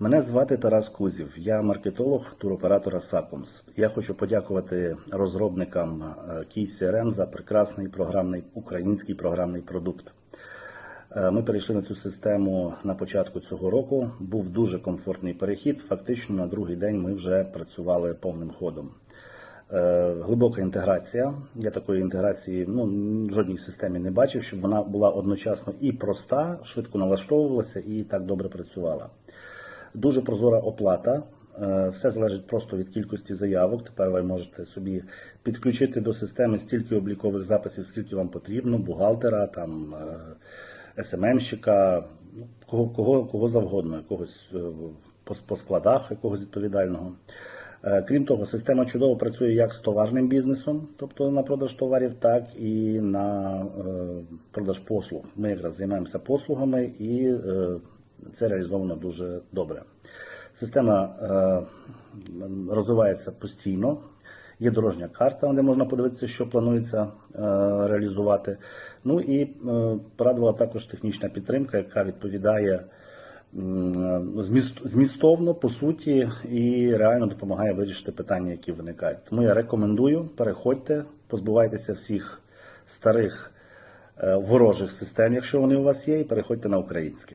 Мене звати Тарас Кузів, я маркетолог туроператора Сакомс. Я хочу подякувати розробникам е, Key за прекрасний програмний український програмний продукт. Е, Ми перейшли на цю систему на початку цього року. Був дуже комфортний перехід. Фактично на другий день ми вже працювали повним ходом. Е, Глибока інтеграція. Я такої інтеграції ну, в жодній системі не бачив, щоб вона була одночасно і проста, швидко налаштовувалася і так добре працювала. Дуже прозора оплата. Е, Все залежить просто від кількості заявок. Тепер ви можете собі підключити до системи стільки облікових записів, скільки вам потрібно, бухгалтера, там е, СММщика, ну, кого, кого, кого завгодно, якогось е, по, по складах, якогось відповідального. Крім того, система чудово працює як з товарним бізнесом, тобто на продаж товарів, так і на продаж послуг. Ми якраз займаємося послугами і це реалізовано дуже добре. Система е, розвивається постійно. Є дорожня карта, де можна подивитися, що планується е, реалізувати. Ну і е, порадувала також технічна підтримка, яка відповідає змістовно, по суті, і реально допомагає вирішити питання, які виникають. Тому я рекомендую, переходьте, позбувайтеся всіх старих ворожих систем, якщо вони у вас є, і переходьте на українське.